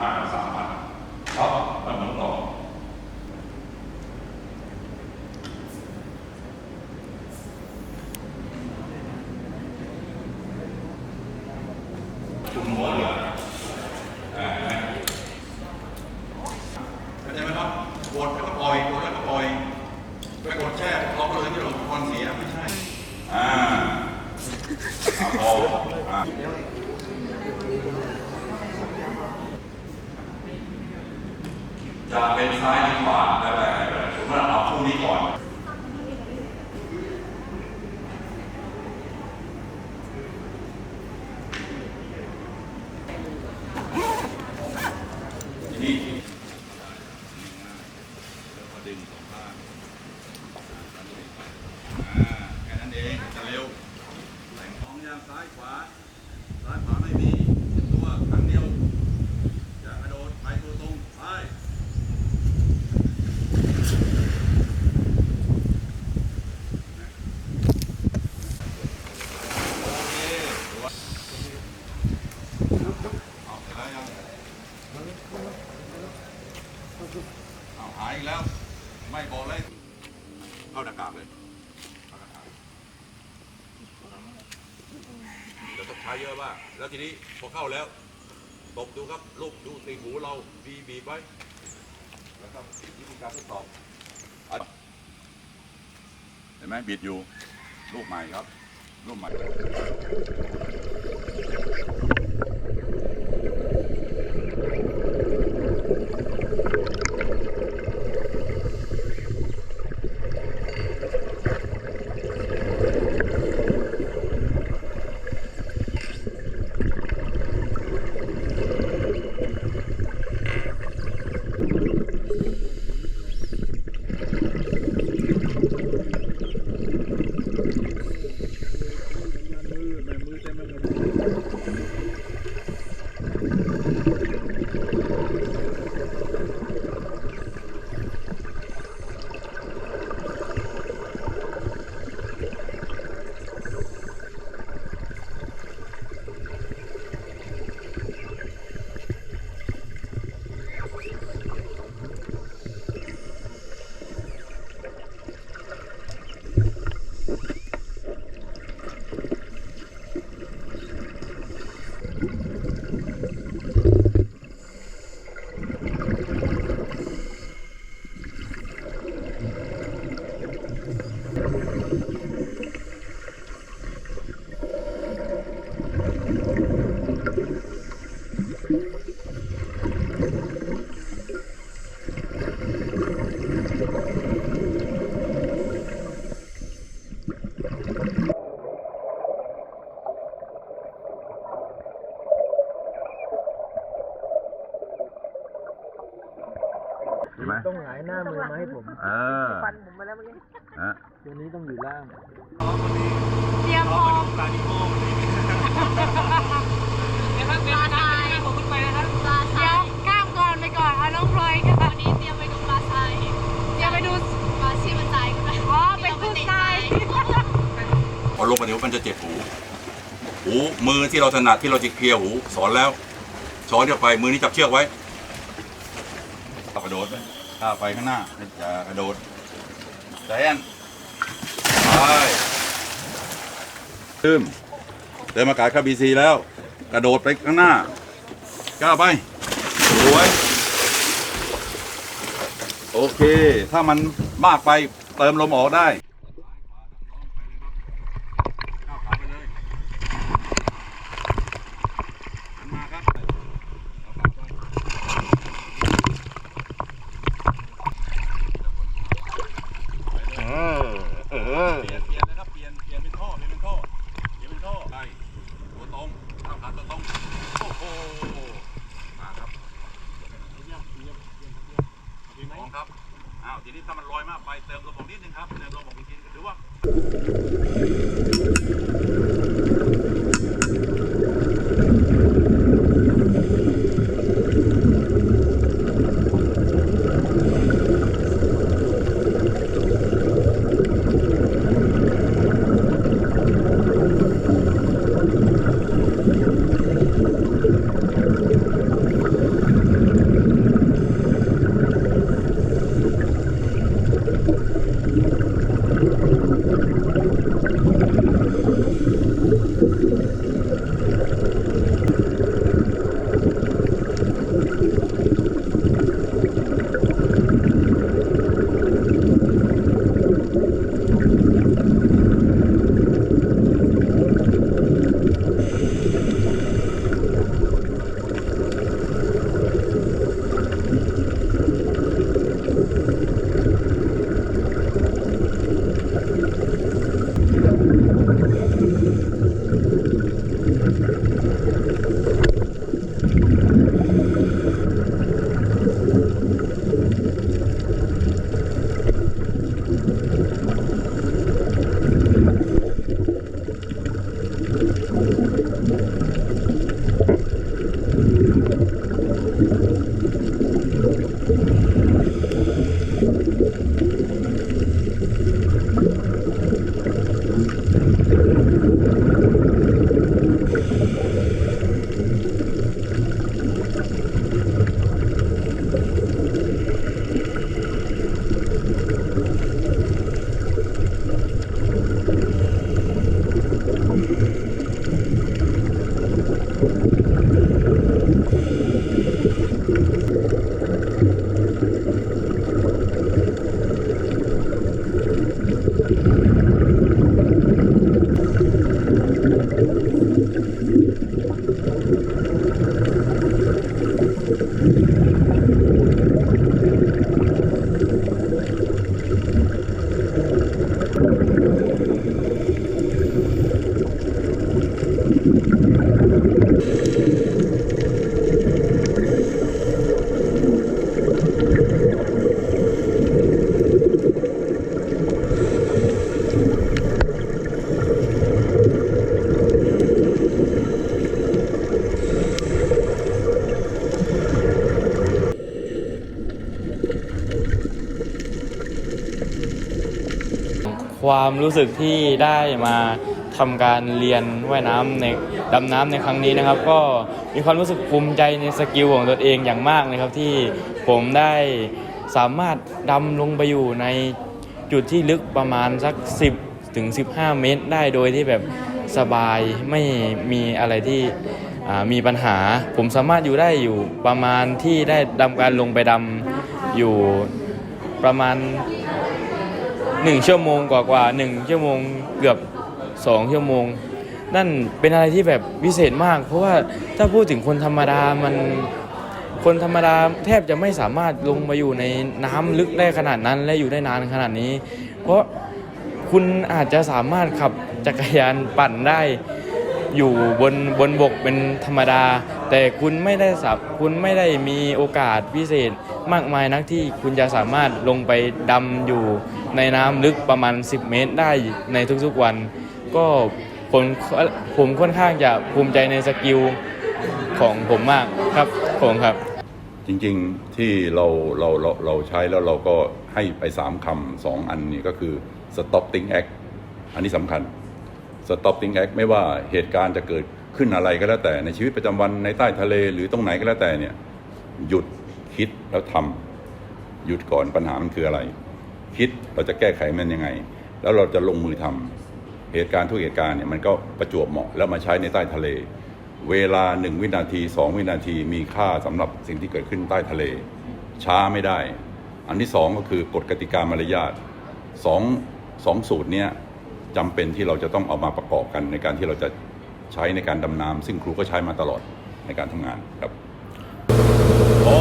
ห้าสามพันครับแล้วหมุนต่อคุณหัวเหรออ่าเห็นไหมเข้าใจไหมครับกดแล้วก็ปล่อยกดแล้วก็ปล่อยไปกดแช่ล็อกเลยไม่หลงควันเสียไม่ใช่ อ่าเอาพออ่า จะเป็นซ้ายหรือขวาแล้วแต่สมมติเราเอาคู่นี้ก่อน ทีนี้แล้วก็ดึงสองข้างอ่าแค่นั้นเองจะเร็วแต่งของยางซ้ายขวา ซ้ายขวาไม่มีตัวครั้งเดียว อย่ากระโดดไปตัวตรงไปโอเคตัวเอาเสร็จแล้วยัง เอาหายอีกแล้ว ไม่บอกเลยเข้าหน้ากากเลยเข้าหน้ากากเดี๋ยวต้องใช้เยอะมากแล้วทีนี้พอเข้าแล้วตบดูครับลูกดูตีหูเราบีบีไว้แล้วก็วิธีการทดสอบเห็นไหมบิดอยู่ลูกใหม่ครับลูกใหม่ ห็นไหมต้องหงายหน้ามือมาให้ผม เออฟันผมมาแล้วเมื่อกี้ฮะตัวนี้ต้องอยู่ล่างเตรียมพร้อมปลาดิโมเดี๋ยวครับเดี๋ยวนะผมขึ้นไปนะครับปลาเดี๋ยวข้ามก่อนไปก่อนเอาน้องพลอยค่ะวันนี้เตรียมไปดูปลาทรายเตรียมไปดูปลาชีมันตายกันนะอ๋อไปคู่ทรายพอลงไปเดี๋ยวมันจะเจ็บหูหูมือที่เราถนัดที่เราจะเคลียร์หูสอนแล้วช้อนเข้าไปมือนี้จับเชือกไว้เอาก ระโดดไหมถ้าไปข้างหน้าจะกระโดดใจแอนไปขึ้นเดินมากายคาบีซีแล้ว กระโดดไปข้างหน้าก้าวไปสวยโอเค ถ้ามันมากไปเติมลมออกได้ ก้าวขาไปเลยหันมาครับเอาขาไปเออ เออ เปลี่ยน เปลี่ยนนะครับ เปลี่ยน เปลี่ยนเป็นท่อ เปลี่ยนเป็นท่อ เปลี่ยนเป็นท่อไปตัวตรงก้าวขาตัวตรง โอ้โห มาครับมอง ครับอ้าวทีนี้ถ้ามันลอยมากไปเติมลมออกนิดนึงครับเติมลมออกอีกทีนึงถือว่า ความรู้สึกที่ได้มาทำการเรียนว่ายน้ำในดำน้ำในครั้งนี้นะครับ ก็มีความรู้สึกภูมิใจในสกิลของตนเองอย่างมากนะครับที่ผมได้สามารถดำลงไปอยู่ในจุดที่ลึกประมาณสัก 10ถึง15 เมตร ได้โดยที่แบบสบายไม่มีอะไรที่มีปัญหา ผมสามารถอยู่ได้อยู่ประมาณที่ได้ดำการลงไปดำอยู่ประมาณ หนึ่งชั่วโมงกว่ากว่าหนึ่งชั่วโมงเกือบสองชั่วโมง นั่นเป็นอะไรที่แบบพิเศษมาก เพราะว่าถ้าพูดถึงคนธรรมดามันคนธรรมดาแทบจะไม่สามารถลงมาอยู่ในน้ำลึกได้ขนาดนั้นและอยู่ได้นานขนาดนี้ เพราะคุณอาจจะสามารถขับจักรยานปั่นได้ อยู่บนบนบกเป็นธรรมดา แต่คุณไม่ได้สับคุณไม่ได้มีโอกาสพิเศษมากมายนักที่คุณจะสามารถลงไปดำอยู่ในน้ำลึกประมาณ 10 เมตรได้ในทุกๆวัน ก็ผมผมค่อนข้างจะภูมิใจในสกิลของผมมากครับผมครับ จริงๆที่เราเราเราเราใช้แล้วเราก็ให้ไปสามคำสองอันนี้ก็คือ stop think act อันนี้สำคัญ stop think act ไม่ว่าเหตุการณ์จะเกิด ขึ้นอะไรก็แล้วแต่ในชีวิตประจำวันในใต้ทะเลหรือตรงไหนก็แล้วแต่เนี่ยหยุดคิดแล้วทำหยุดก่อนปัญหามันคืออะไร คิดเราจะแก้ไขมันยังไง แล้วเราจะลงมือทำเหตุการณ์ทุกเหตุการณ์เนี่ยมันก็ประจวบเหมาะแล้วมาใช้ในใต้ทะเล เวลาหนึ่งวินาทีสองวินาทีมีค่าสำหรับสิ่งที่เกิดขึ้นใต้ทะเล ช้าไม่ได้ อันที่สองก็คือกฎกติกามารยาทสองสองสูตรเนี้ยจำเป็นที่เราจะต้องเอามาประกอบกันในการที่เราจะ ใช้ในการดำน้ำซึ่งครูก็ใช้มาตลอดในการทำงานครับพอ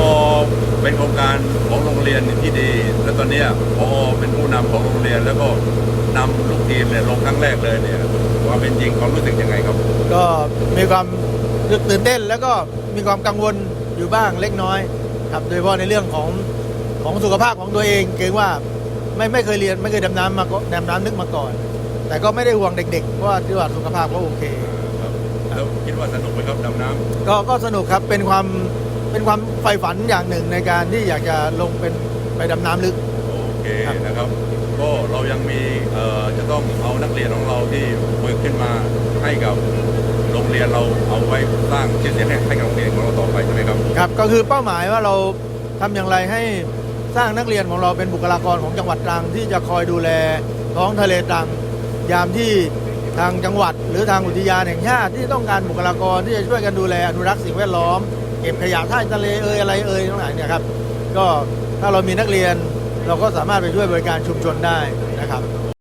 เป็นโครงการของโรงเรียนที่ดี แล้วตอนนี้พอเป็นผู้นำของโรงเรียนแล้วก็นำลูกทีมเนี่ยลงครั้งแรกเลยเนี่ยความเป็นจริงความรู้สึกยังไงครับ ก็มีความตื่นเต้นแล้วก็มีความกังวลอยู่บ้างเล็กน้อยครับโดยเฉพาะในเรื่องของของสุขภาพของตัวเองเกรงว่าไม่ไม่เคยเรียนไม่เคยดำน้ำมาก่อนดำน้ำนึกมาก่อน แต่ก็ไม่ได้ห่วงเด็กๆเพราะว่าที่ว่าสุขภาพก็โอเคแล้ว คิดว่าสนุกไหมครับดำน้ำก็ก็สนุกครับเป็นความเป็นความใฝ่ฝันอย่างหนึ่งในการที่อยากจะลงเป็นไปดำน้ำลึก โอเคครับ นะครับ ก็เรายังมีเอ่อจะต้องเอานักเรียนของเราที่ฝึกขึ้นมาให้กับโรงเรียนเราเอาไว้สร้างชื่อเสียงให้ให้กับโรงเรียนของเราต่อไปใช่ไหมครับครับ ก็คือเป้าหมายว่าเราทำอย่างไรให้สร้างนักเรียนของเราเป็นบุคลากรของจังหวัดตรังที่จะคอยดูแลท้องทะเลตรังยามที่ ทางจังหวัด หรือทางอุทยานแห่งชาติที่ต้องการบุคลากรที่จะช่วยกันดูแลอนุรักษ์สิ่งแวดล้อม เก็บขยะท่าทะเลเอ่ยอะไรเอ่ยทั้งหลายเนี่ยครับก็ถ้าเรามีนักเรียนเราก็สามารถไปช่วยบริการชุมชนได้นะครับ